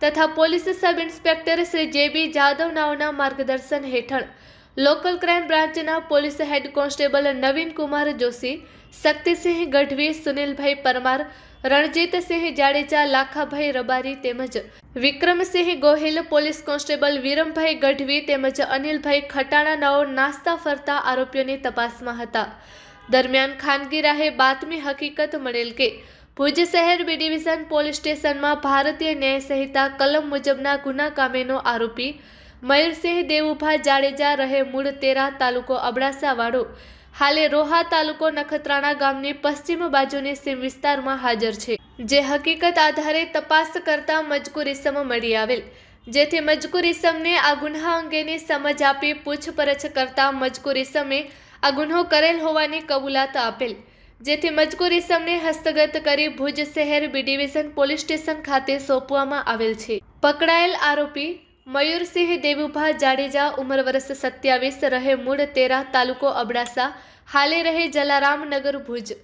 તથા police sub inspector Shri જે બી જાદવ નાવના માર્ગદર્શન હેઠળ લોકલ ક્રાઇમ બ્રાન્ચના police head constable Naveen Kumar Joshi, Shaktisinh Gadhvi, Sunilbhai Parmar, Ranjitsinh Jadeja, Lakhabhai Rabari તેમજ વિક્રમસિંહ ગોહિલ, પોલીસ કોન્સ્ટેબલ વિરમભાઈ ગઢવી તેમજ અનિલભાઈ ખટાણાનાઓ નાસ્તા ફરતા આરોપીઓની તપાસમાં હતા. દરમિયાન ખાનગી રાહે બાતમી હકીકત મળેલ કે ભુજ શહેર બી ડિવિઝન પોલીસ સ્ટેશનમાં ભારતીય ન્યાય સંહિતા કલમ મુજબના ગુના કામેનો આરોપી મયુરસિંહ દેવુભા જાડેજા રહે મૂળ તેરા તાલુકો અબડાસાવાળો. હાલે રોહા તાલુકો નખત્રાણા ગામની પશ્ચિમ બાજુની સીમ વિસ્તારમાં હાજર છે, જે હકીકત આધારે તપાસ કરતા મજકૂર ઇસમ મળી આવેલ, જેથી મજકૂર ઇસમને આ ગુન્હા અંગેની સમજ આપી પૂછપરછ કરતા મજકૂર ઇસમે આ ગુન્હો કરેલ હોવાની કબૂલાત આપેલ. જેથી મજકૂર ઇસમને હસ્તગત કરી ભુજ શહેર બી ડિવિઝન પોલીસ સ્ટેશન ખાતે સોંપવામાં આવેલ છે. પકડાયેલ આરોપી મયુરસિંહ દેવુભા જાડેજા ઉંમર વર્ષ સત્યાવીસ, રહે મૂળ તેરા તાલુકો અબડાસા, હાલે રહે જલારામનગર ભુજ.